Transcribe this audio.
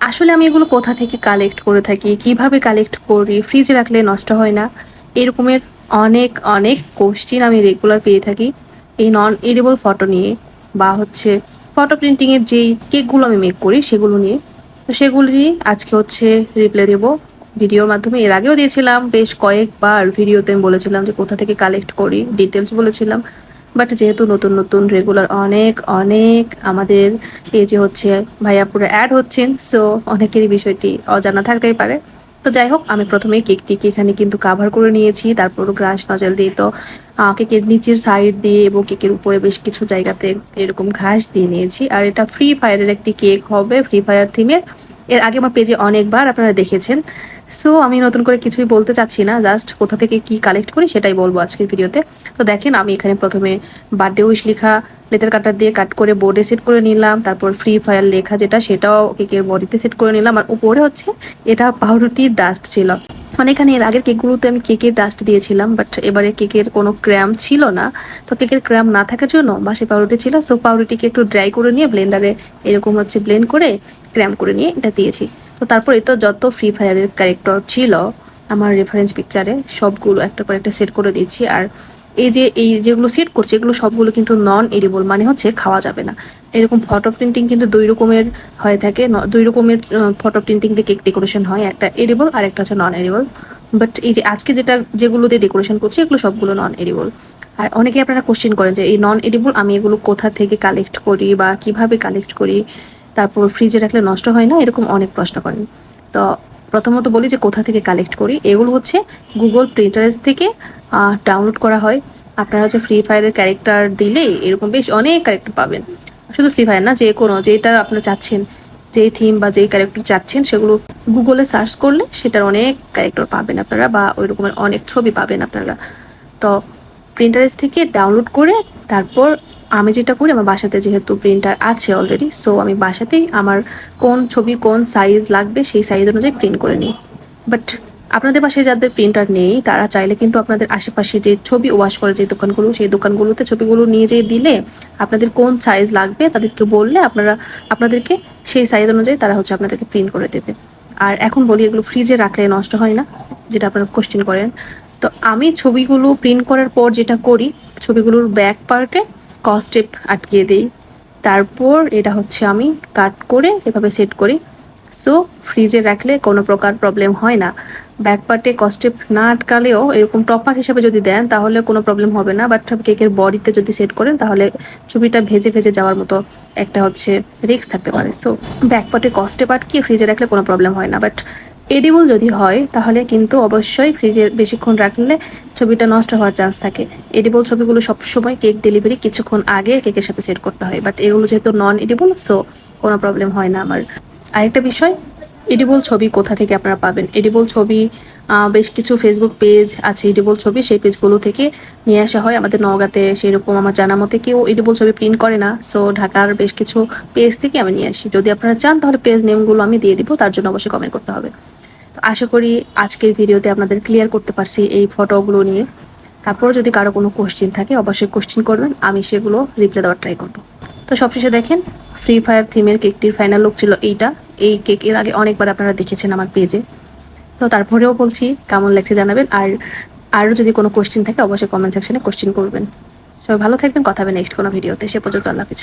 আসলে আমি এগুলো কোথা থেকে কালেক্ট করে থাকি? কীভাবে কালেক্ট করি? ফ্রিজে রাখলে নষ্ট হয় না? এরকমের অনেক অনেক কোশ্চিন আমি রেগুলার পেয়ে থাকি এই নন এডিবল ফটো নিয়ে বা হচ্ছে ফটো প্রিন্টিংয়ের যেই কেকগুলো আমি মেক করি সেগুলো নিয়ে। তো সেগুলি আজকে হচ্ছে রিপ্লাই দেবো ভিডিওর মাধ্যমে। এর আগেও দিয়েছিলাম, বেশ কয়েকবার ভিডিওতে আমি বলেছিলাম যে কোথা থেকে কালেক্ট করি ডিটেলস বলেছিলাম। বাট যেহেতু নতুন নতুন রেগুলার অনেক অনেক আমাদের পেজে হচ্ছে ভাইয়াপুরে অ্যাড হচ্ছেন সো অনেকেরই বিষয়টি অজানা থাকতেই পারে। তো যাই হোক, আমি প্রথমে কেকটিকে এখানে কিন্তু কাভার করে নিয়েছি, তারপর গ্রাস নজল দিয়ে তো কেকের নিচের সাইড দিয়ে এবং কেকের উপরে বেশ কিছু জায়গাতে এরকম ঘাস দিয়ে নিয়েছি। আর এটা ফ্রি ফায়ারের একটি কেক হবে ফ্রি ফায়ার থিমের এর আগে আমার পেজে অনেকবার আপনারা দেখেছেন। সো আমি নতুন করে কিছুই বলতে চাচ্ছি না জাস্ট কোথা থেকে কি কালেক্ট করি সেটাই বলব আজকের ভিডিওতে তো। দেখেন, আমি এখানে প্রথমে বার্থডে উইশ লেখা লেটার কাটার দিয়ে কাট করে বোর্ডে সেট করে নিলাম, তারপর ফ্রি ফায়ার লেখা যেটা, সেটাও কেকের বডিতে সেট করে নিলাম, আর উপরে হচ্ছে এটা পাউরুটির ডাস্ট ছিল। মানে এখানে এর আগের কেকগুলোতে আমি কেকের ডাস্ট দিয়েছিলাম বাট এবারে কেকের কোনো ক্র্যাম ছিল না। তো কেকের ক্র্যাম না থাকার জন্য বাসি পাউরুটি ছিল সো পাউরুটিকে একটু ড্রাই করে নিয়ে ব্লেন্ডারে এরকম হচ্ছে ব্লেন্ড করে ক্র্যাম করে নিয়ে এটা দিয়েছি। তো তারপর তো যত ফ্রি ফায়ারের ক্যারেক্টার ছিল, আমার রেফারেন্স পিকচারে সবগুলো একটা পর একটা সেট করে দিয়েছি। আর এই যে, এই যেগুলো সেট করছে, এগুলো সবগুলো কিন্তু নন এডিবল মানে হচ্ছে খাওয়া যাবে না। এরকম ফটো প্রিন্টিং কিন্তু দুই রকমের হয়ে থাকে। দুই রকমের ফটো প্রিন্টিং দিয়ে কেক ডেকোরেশন হয়। একটা এডিবল আর একটা হচ্ছে নন এডিবল বাট এই যে, আজকে যেটা, যেগুলো দিয়ে ডেকোরেশন করছি, এগুলো সবগুলো নন এডিবল আর অনেকে আপনারা কোশ্চেন করেন যে, এই নন এডিবল আমি এগুলো কোথা থেকে কালেক্ট করি বা কীভাবে কালেক্ট করি? তারপর ফ্রিজে রাখলে নষ্ট হয় না, এরকম অনেক প্রশ্ন করেন। তো প্রথমত বলি যে কোথা থেকে কালেক্ট করি, এগুলো হচ্ছে গুগল প্রিন্টারেস থেকে ডাউনলোড করা হয়। আপনারা হচ্ছে ফ্রি ফায়ারের ক্যারেক্টার দিলে এরকম বেশ অনেক ক্যারেক্টার পাবেন। শুধু ফ্রি ফায়ার না, যে কোনো, যেটা আপনারা চাচ্ছেন যে থিম বা যেই ক্যারেক্টার চাচ্ছেন, সেগুলো গুগলে সার্চ করলে সেটার অনেক ক্যারেক্টার পাবেন আপনারা বা ওই রকমের অনেক ছবি পাবেন আপনারা। তো প্রিন্টারেস থেকে ডাউনলোড করে তারপর আমি যেটা করি, আমার বাসাতে যেহেতু প্রিন্টার আছে অলরেডি সো আমি বাসাতেই আমার কোন ছবি কোন সাইজ লাগবে সেই সাইজ অনুযায়ী প্রিন্ট করে নিই। বাট আপনাদের পাশে যাদের প্রিন্টার নেই, তারা চাইলে কিন্তু আপনাদের আশেপাশে যে ছবি ওয়াশ করে যে দোকানগুলো, সেই দোকানগুলোতে ছবিগুলো নিয়ে যেয়ে দিলে আপনাদের কোন সাইজ লাগবে তাদেরকে বললে আপনারা, আপনাদেরকে সেই সাইজ অনুযায়ী তারা হচ্ছে আপনাদেরকে প্রিন্ট করে দেবে। আর এখন বলি, এগুলো ফ্রিজে রাখলে নষ্ট হয় না, যেটা আপনারা কোশ্চেন করেন। তো আমি ছবিগুলো প্রিন্ট করার পর যেটা করি, ছবিগুলোর ব্যাক পার্টে কস্টেপ আটকিয়ে দিই। তারপর এটা হচ্ছে আমি কাট করে এভাবে সেট করি। সো ফ্রিজে রাখলে কোনো প্রকার প্রবলেম হয় না। ব্যাক পার্টে কস্টেপ না আটকালেও এরকম টপার হিসাবে যদি দেন, তাহলে কোনো প্রবলেম হবে না। বাট কেকের বডিতে যদি সেট করেন, তাহলে ছবিটা ভেজে ভেজে যাওয়ার মতো একটা হচ্ছে রিস্ক থাকতে পারে। সো ব্যাক পার্টে কস্টেপ আটকিয়ে ফ্রিজে রাখলে কোনো প্রবলেম হয় না। বাট এডিবল যদি হয়, তাহলে কিন্তু অবশ্যই ফ্রিজে বেশিক্ষণ রাখলে ছবিটা নষ্ট হওয়ার চান্স থাকে। এডিবল ছবিগুলো সবসময় কেক ডেলিভারি কিছুক্ষণ আগে কেকের সাথে সেট করতে হয়। বাট এগুলো যেহেতু নন এডিবল সো কোনো প্রবলেম হয় না আমার। আরেকটা বিষয়, এডিবল ছবি কোথা থেকে আপনারা পাবেন? এডিবল ছবি বেশ কিছু ফেসবুক পেজ আছে এডিবল ছবি। সেই পেজগুলো থেকে নিয়ে আসা হয়। আমাদের নওগাঁতে সেরকম আমার জানা মতে কেউ এডিবল ছবি প্রিন্ট করে না। সো ঢাকার বেশ কিছু পেজ থেকে আমি নিয়ে আসি। যদি আপনারা চান, তাহলে পেজ নেমগুলো আমি দিয়ে দিব। তার জন্য অবশ্যই কমেন্ট করতে হবে। আশা করি আজকের ভিডিওতে আপনাদের ক্লিয়ার করতে পারছি এই ফটোগুলো নিয়ে। তারপর যদি কারও কোনো কোশ্চেন থাকে, অবশ্যই কোশ্চেন করবেন। আমি সেগুলো রিপ্লাই দেওয়ার ট্রাই করব। তো সবশেষে দেখেন ফ্রি ফায়ার থিমের কেকটির ফাইনাল লুক ছিল এইটা। এই কেক এর আগে অনেকবার আপনারা দেখেছেন আমার পেজে তো তারপরেও বলছি, কেমন লাগছে জানাবেন। আর আরও যদি কোনো কোশ্চেন থাকে, অবশ্যই কমেন্ট সেকশনে কোশ্চেন করবেন। সবাই ভালো থাকবেন, কথা হবে নেক্সট কোনো ভিডিওতে সে পর্যন্ত আল্লাহ হাফিজ।